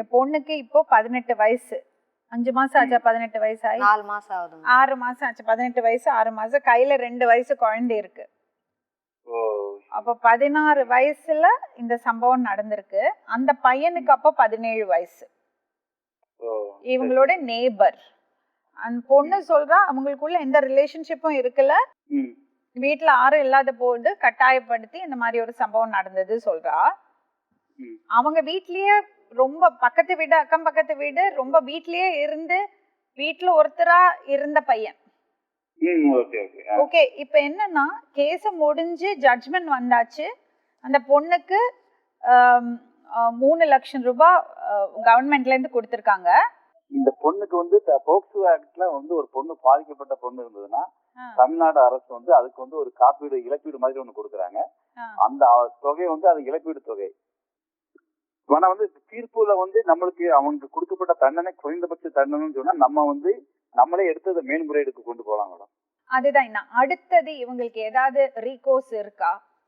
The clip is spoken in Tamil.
இந்த பொண்ணுக்கு இப்போ பதினெட்டு வயசு. அஞ்சு மாசம் ஆச்சா பதினெட்டு வயசு ஆகி நாலு மாசம் ஆகுதுங்க. ஆறு மாசம் ஆச்சு பதினெட்டு வயசு ஆறு மாசம். கையில ரெண்டு வயசு குழந்தை இருக்கு. ஓ. அப்ப பதினாறு வயசுல இந்த சம்பவம் நடந்திருக்கு. அந்த பையனுக்கு அப்போ பதினேழு வயசு. ஓ இவங்களோட நேபர் அந்த பொண்ணு சொல்றா அவங்களுக்குள்ள எந்த ரிலேஷன்ஷிப்பும் இருக்குல்ல ம். வீட்ல யாரும் இல்லாத போது கட்டாயப்படுத்தி இந்த மாதிரி ஒரு சம்பவம் நடந்தது சொல்றா. ம். அவங்க வீட்லயே ரொம்ப பக்கத்து வீடு அக்கம் பக்கத்து வீடு ரொம்ப வீட்லயே இருந்து வீட்ல ஒருத்தரா இருந்த பையன். ஓகே இப்போ என்னன்னா கேஸ் முடிஞ்சு ஜட்ஜ்மெண்ட் வந்தாச்சு. அந்த பொண்ணுக்கு மூணு லட்சம் ரூபாய் கவர்மெண்ட்ல இருந்து கொடுத்துருக்காங்க. இந்த பொண்ணுக்கு வந்து போக்சோ ஆக்ட்ல வந்து ஒரு பொண்ணு பாதிக்கப்பட்ட பொண்ணு இருந்ததுன்னா தமிழ்நாடு அரசு வந்து அதுக்கு வந்து ஒரு காப்பீடு இழப்பீடு மாதிரி ஒண்ணு கொடுக்குறாங்க. அந்த தொகை வந்து அது இழப்பீடு தொகை. ஆனா வந்து தீர்ப்புல வந்து நம்மளுக்கு அவனுக்கு கொடுக்கப்பட்ட தண்டனை குறைந்தபட்ச தண்டனைன்னு சொன்னா நம்ம வந்து நம்மளே எடுத்து அதை மேன்முறையீடுக்கு கொண்டு போகலாம் மேடம். அதுதான் என்ன அடுத்தது இவங்களுக்கு ஏதாவது ரீகோர்ஸ் இருக்கா?